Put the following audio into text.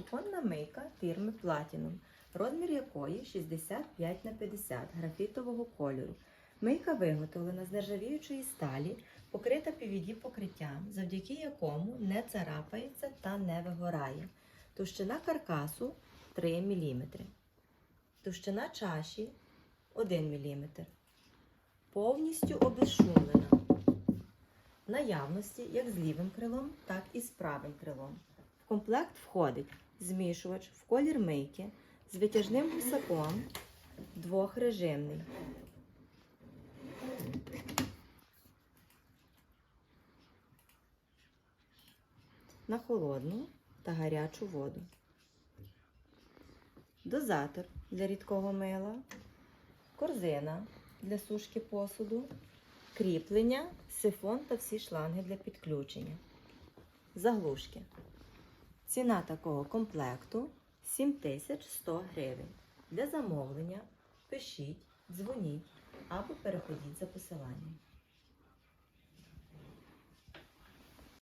кухонна мийка фірми Platinum, розмір якої 65 на 50 графітового кольору. Мийка виготовлена з нержавіючої сталі, покрита PVD покриттям, завдяки якому не царапається та не вигорає. Товщина каркасу 3 мм. Товщина чаші 1 мм. Повністю обезшумлена. Наявності як з лівим крилом, так і з правим крилом. Комплект входить змішувач в колір мийки з витяжним гусаком двохрежимний. На холодну та гарячу воду. Дозатор для рідкого мила, корзина для сушки посуду, кріплення, сифон та всі шланги для підключення. Заглушки. Ціна такого комплекту 7100 гривень. Для замовлення пишіть, дзвоніть або переходіть за посиланням.